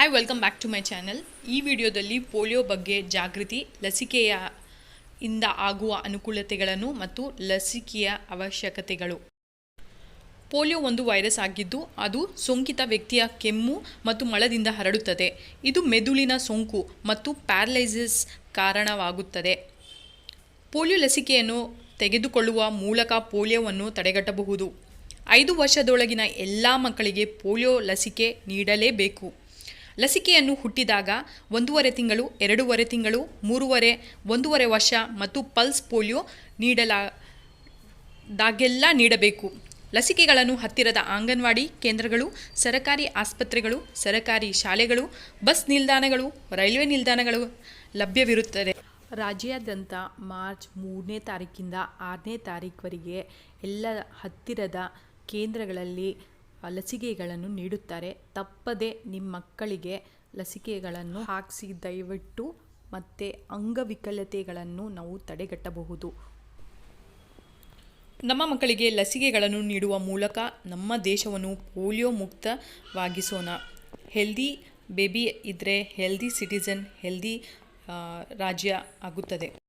Hi welcome back to my channel ಈ ವಿಡಿಯೋದಲ್ಲಿ polio ಬಗ್ಗೆ ಜಾಗೃತಿ, ಲಸಿಕೆಯ ಇಂದ ಆಗುವ ಅನುಕೂಲತೆಗಳನ್ನು ಮತ್ತು ಲಸಿಕೆಯ ಅವಶ್ಯಕತೆಗಳು. ಪೋಲಿಯೋ ಒಂದು ವೈರಸ್ ಆಗಿದ್ದು, ಅದು ಸೋಂಕಿತ ವ್ಯಕ್ತಿಯ ಕೆಮ್ಮು ಮತ್ತು ಮಳದಿಂದ ಹರಡುತ್ತದೆ. ಇದು ಮೆದುಳಿನ ಸೋಂಕು ಮತ್ತು ಪ್ಯಾರಲೈಸಿಸ್ ಕಾರಣವಾಗುತ್ತದೆ. ಪೋಲಿಯೋ ಲಸಿಕೆಯನ್ನು ತೆಗೆದುಕೊಳ್ಳುವ ಮೂಲಕ ಪೋಲಿಯೋವನ್ನು ತಡೆಗಟ್ಟಬಹುದು. ಐದು ವರ್ಷದೊಳಗಿನ ಎಲ್ಲ ಮಕ್ಕಳಿಗೆ ಪೋಲಿಯೋ ಲಸಿಕೆ ನೀಡಲೇಬೇಕು. ಲಸಿಕೆಯನ್ನು ಹುಟ್ಟಿದಾಗ ಒಂದೂವರೆ ತಿಂಗಳು, ಎರಡೂವರೆ ತಿಂಗಳು, ಮೂರುವರೆ, ಒಂದೂವರೆ ವರ್ಷ ಮತ್ತು ಪಲ್ಸ್ ಪೋಲಿಯೋ ನೀಡಲಾದಾಗೆಲ್ಲ ನೀಡಬೇಕು. ಲಸಿಕೆಗಳನ್ನು ಹತ್ತಿರದ ಅಂಗನವಾಡಿ ಕೇಂದ್ರಗಳು, ಸರಕಾರಿ ಆಸ್ಪತ್ರೆಗಳು, ಸರಕಾರಿ ಶಾಲೆಗಳು, ಬಸ್ ನಿಲ್ದಾಣಗಳು, ರೈಲ್ವೆ ನಿಲ್ದಾಣಗಳು ಲಭ್ಯವಿರುತ್ತದೆ. ರಾಜ್ಯಾದ್ಯಂತ ಮಾರ್ಚ್ ಮೂರನೇ ತಾರೀಕಿಂದ ಆರನೇ ತಾರೀಕುವರೆಗೆ ಎಲ್ಲ ಹತ್ತಿರದ ಕೇಂದ್ರಗಳಲ್ಲಿ ಲಸಿಕೆಗಳನ್ನು ನೀಡುತ್ತಾರೆ. ತಪ್ಪದೆ ನಿಮ್ಮ ಮಕ್ಕಳಿಗೆ ಲಸಿಕೆಗಳನ್ನು ಹಾಕಿಸಿ ದಯವಿಟ್ಟು ಮತ್ತು ಅಂಗವಿಕಲತೆಗಳನ್ನು ನಾವು ತಡೆಗಟ್ಟಬಹುದು. ನಮ್ಮ ಮಕ್ಕಳಿಗೆ ಲಸಿಕೆಗಳನ್ನು ನೀಡುವ ಮೂಲಕ ನಮ್ಮ ದೇಶವನ್ನು ಪೋಲಿಯೋ ಮುಕ್ತವಾಗಿಸೋಣ. ಹೆಲ್ದಿ ಬೇಬಿ ಇದ್ದರೆ ಹೆಲ್ದಿ ಸಿಟಿಸನ್ ಹೆಲ್ದಿ ರಾಜ್ಯ ಆಗುತ್ತದೆ.